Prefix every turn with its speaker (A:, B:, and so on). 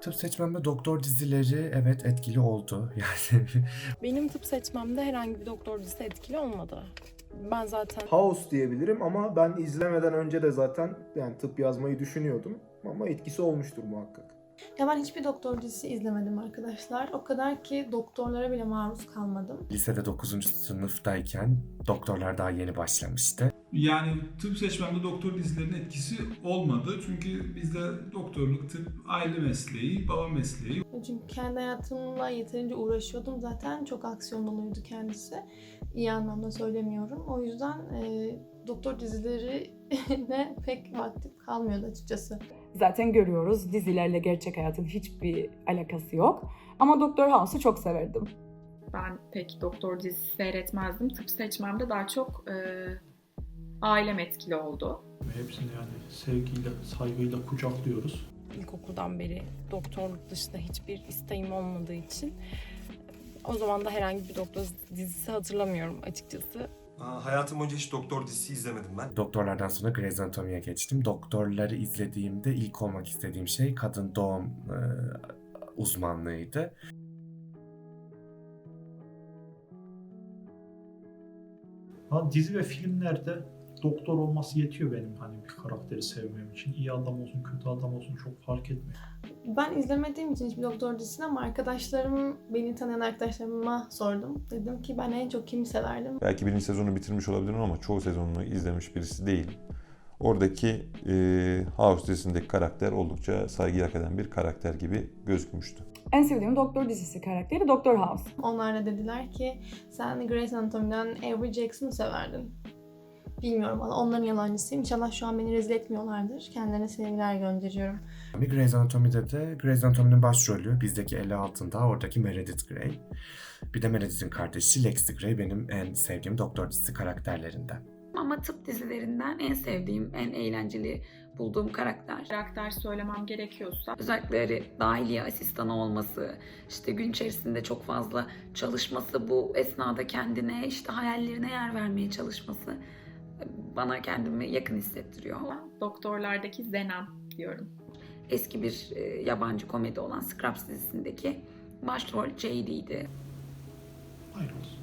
A: Tıp seçmemde doktor dizileri evet etkili oldu. Yani
B: Benim tıp seçmemde herhangi bir doktor dizisi etkili olmadı. Ben zaten
C: House diyebilirim ama ben izlemeden önce de zaten yani tıp yazmayı düşünüyordum. Ama etkisi olmuştur muhakkak.
D: Ya ben hiçbir doktor dizisi izlemedim arkadaşlar. O kadar ki doktorlara bile maruz kalmadım.
A: lisede 9. sınıftayken doktorlar daha yeni başlamıştı.
E: Yani tıp seçmemde doktor dizilerinin etkisi olmadı. Çünkü bizde doktorluk, tıp aile mesleği, baba mesleği.
D: Çünkü kendi hayatımla yeterince uğraşıyordum zaten. Çok aksiyon doluydu kendisi. İyi anlamda söylemiyorum. O yüzden e, doktor dizilerine pek vaktim kalmıyordu açıkçası.
F: Zaten görüyoruz dizilerle gerçek hayatın hiçbir alakası yok. Ama Doktor House'u çok severdim.
G: Ben pek doktor dizisi seyretmezdim. Tıp seçmemde daha çok e, ailem etkili oldu.
H: Hepsini yani sevgiyle, saygıyla kucaklıyoruz.
B: ilkokuldan beri doktorluk dışında hiçbir isteğim olmadığı için o zaman da herhangi bir doktor dizisi hatırlamıyorum açıkçası.
I: Aa, hayatım boyunca hiç doktor dizisi izlemedim ben.
A: Doktorlardan sonra Grey's Anatomy'ye geçtim. Doktorları izlediğimde ilk olmak istediğim şey kadın doğum e, uzmanlığıydı.
H: Ha, dizi ve filmlerde doktor olması yetiyor benim hani bir karakteri sevmem için. İyi adam olsun, kötü adam olsun çok fark etmiyor.
D: Ben izlemediğim için hiçbir doktor dizisini ama arkadaşlarım, beni tanıyan arkadaşlarıma sordum. Dedim ki ben en çok kimi severdim?
J: Belki birinci sezonu bitirmiş olabilirim ama çoğu sezonunu izlemiş birisi değilim. Oradaki e, House dizisindeki karakter oldukça saygı hak eden bir karakter gibi gözükmüştü.
F: En sevdiğim doktor dizisi karakteri Doktor House.
D: Onlar da dediler ki sen Grey's Anatomy'den Avery Jackson'ı severdin. Bilmiyorum valla onların yalancısıyım. İnşallah şu an beni rezil etmiyorlardır. Kendilerine sevgiler gönderiyorum.
A: Grey's Anatomy'de de Grey's Anatomy'nin başrolü bizdeki eli altında oradaki Meredith Grey. Bir de Meredith'in kardeşi Lexi Grey benim en sevdiğim doktor dizisi karakterlerinden.
K: Ama tıp dizilerinden en sevdiğim, en eğlenceli bulduğum karakter.
G: Karakter söylemem gerekiyorsa
K: Özellikle hani dahiliye asistanı olması, işte gün içerisinde çok fazla çalışması, bu esnada kendine, işte hayallerine yer vermeye çalışması bana kendimi yakın hissettiriyor.
G: doktorlardaki Zenan diyorum.
K: Eski bir e, yabancı komedi olan Scrubs dizisindeki başrol JD'ydi.
H: Hayır olsun.